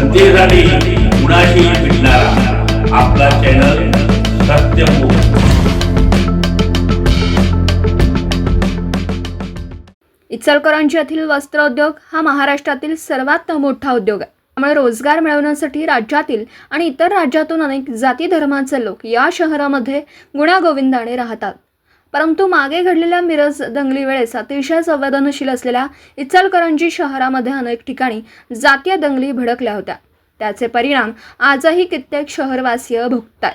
जनतेसाठी कुणाशी भेटणारा. आपला चॅनल सत्यमुख इचलकरंजी येथील वस्त्रोद्योग हा महाराष्ट्रातील सर्वात मोठा उद्योग आहे. त्यामुळे रोजगार मिळवण्यासाठी राज्यातील आणि इतर राज्यातून अनेक जाती धर्माचे लोक या शहरामध्ये गुण्यागोविंदाने राहतात. परंतु मागे घडलेल्या मिरज दंगली वेळेस अतिशय संवेदनशील असलेल्या इचलकरंजी शहरामध्ये अनेक ठिकाणी जातीय दंगली भडकल्या होत्या. त्याचे परिणाम आजही कित्येक शहरवासीय भोगतात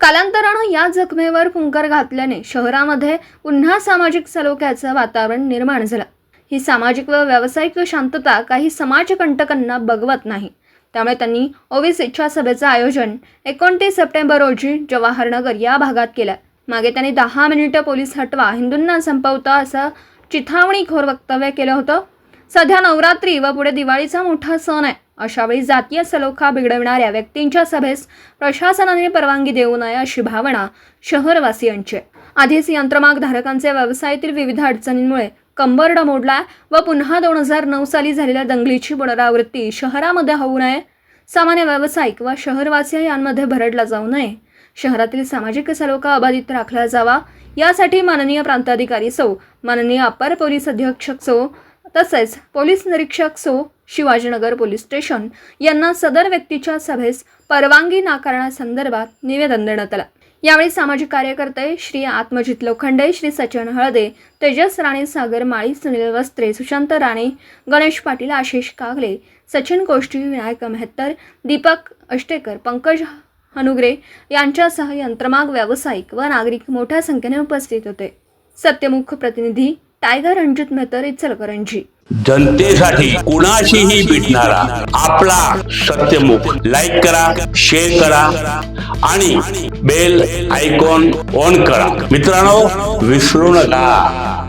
कालांतरानं या जखमेवर फुंकर घातल्याने शहरामध्ये पुन्हा सामाजिक सलोख्याचं वातावरण निर्माण झालं. ही सामाजिक व व्यावसायिक शांतता काही समाजकंटकांना बघवत नाही. त्यामुळे त्यांनी ओवीस इच्छासभेचं आयोजन एकोणतीस सप्टेंबर रोजी जवाहरनगर या भागात केलं. मागे त्यांनी दहा मिनिटं पोलीस हटवा हिंदूंना संपवता असं चिथावणीखोर वक्तव्य केलं होतं. सध्या नवरात्री व पुढे दिवाळीचा मोठा सण आहे. अशावेळी जातीय सलोखा बिघडविणाऱ्या व्यक्तींच्या सभेस प्रशासनाने परवानगी देऊ नये अशी भावना शहरवासियांची आधीच यंत्रमाग धारकांचे व्यवसायातील विविध अडचणींमुळे कंबरड मोडला व पुन्हा दोन हजार नऊ साली झालेल्या दंगलीची पुनरावृत्ती शहरामध्ये होऊ नये. सामान्य व्यावसायिक व शहरवासी यांमध्ये भरडला जाऊ नये. शहरातील सामाजिक सलोखा अबाधित राखला जावा. यासाठी माननीय प्रांताधिकारी सौ माननीय अपर पोलीस अधीक्षक सौ तसेच पोलीस निरीक्षक सो शिवाजीनगर पोलीस स्टेशन यांना सदर व्यक्तीच्या सभेस परवानगी नाकारण्यासंदर्भात निवेदन देण्यात आलं. यावेळी सामाजिक कार्यकर्ते श्री आत्मजित लोखंडे श्री सचिन हळदे तेजस राणे सागर माळी सुनील वस्त्रे सुशांत राणे गणेश पाटील आशिष कागले सचिन कोष्टी विनायक मेहत्तर दीपक अष्टेकर पंकज हनुग्रे यांच्यासह यंत्रमाग व्यावसायिक व नागरिक मोठ्या संख्येने उपस्थित होते. सत्यमुख प्रतिनिधी टायगर रणजित मेहतर इचलकरंजी. जनतेसाठी कुणाशीही भेटणारा आपला सत्यमुख लाईक करा शेअर करा आणि बेल आयकॉन ऑन करा. मित्रांनो विसरू नका.